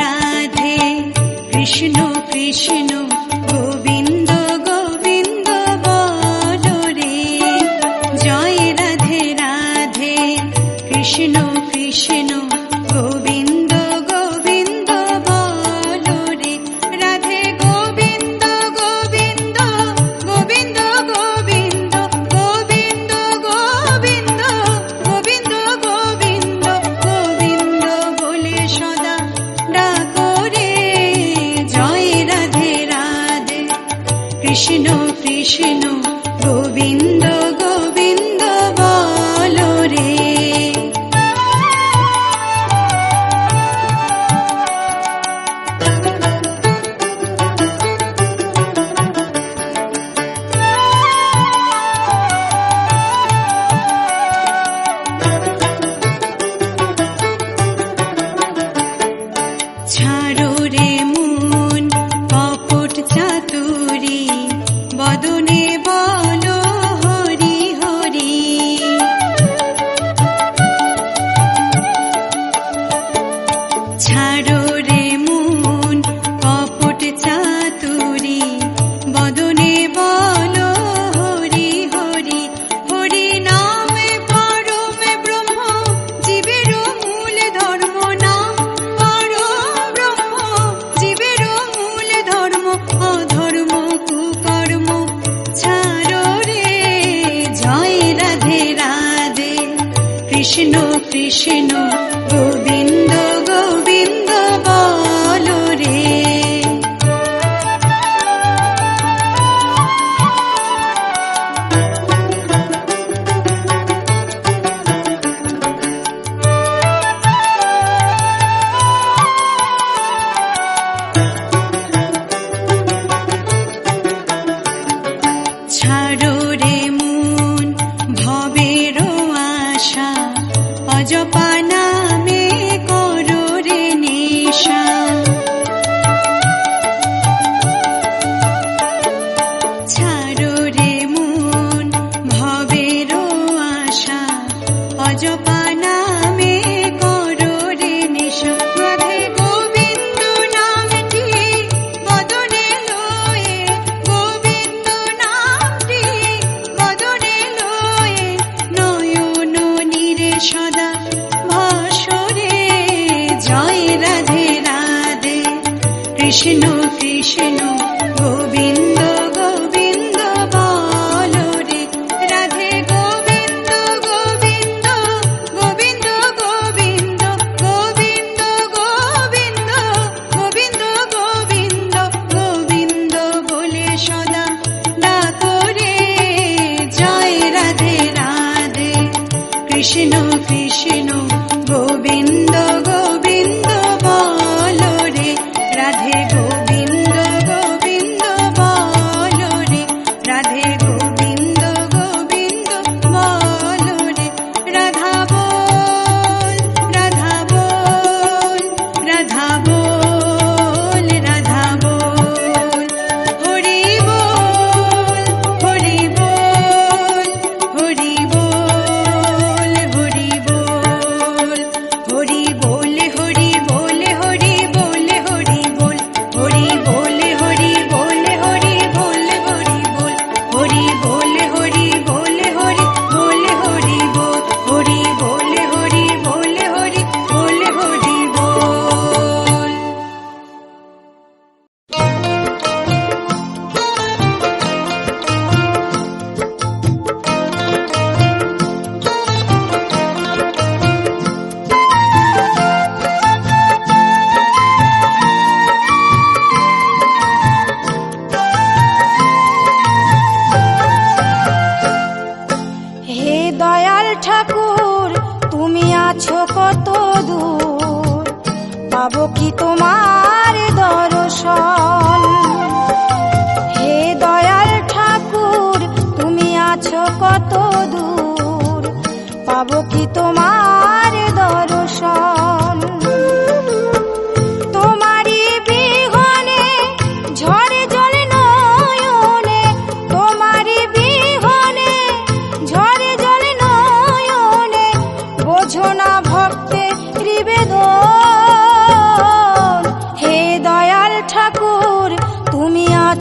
Radhe Krishna Krishna Gobi ছাড়ো কৃষ্ণ কৃষ্ণ গোবিন্দ সদা ভাসরে। জয় Radhe Radhe. Krishna Krishna. sua boquinha.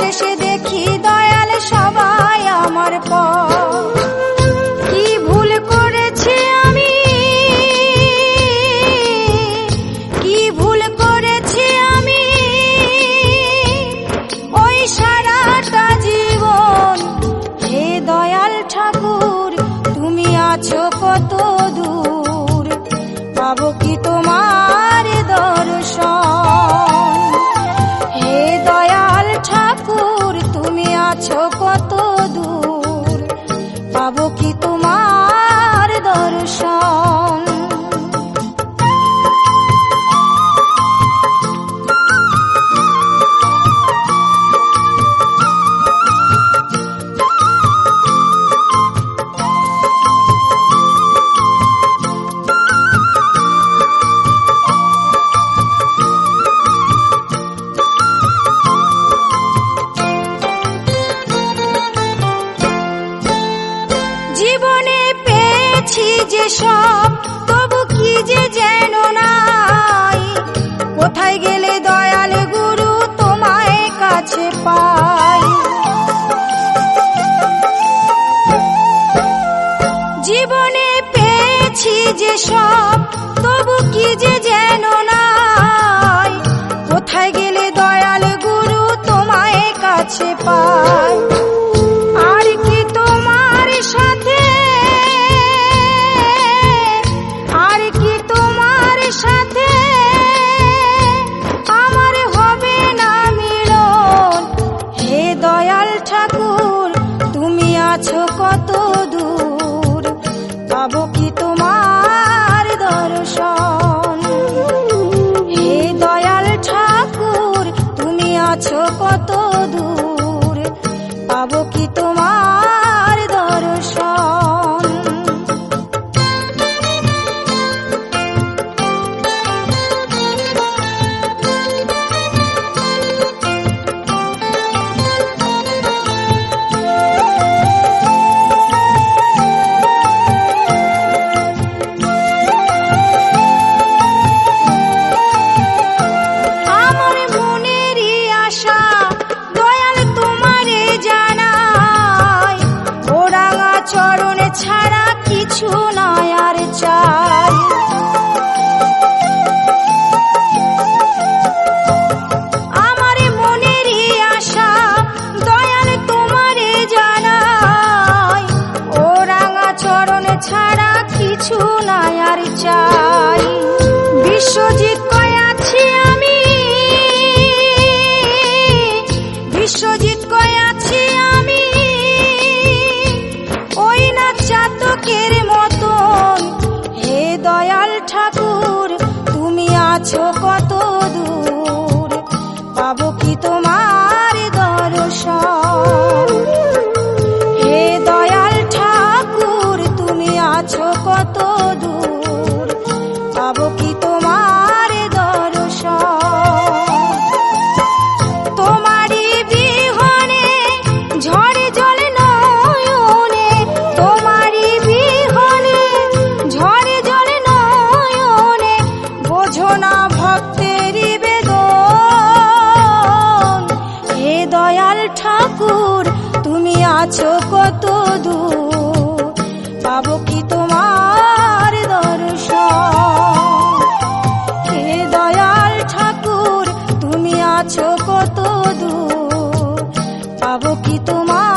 শেষে সব তবু কি যে কত দূর। পাবো কি তোমার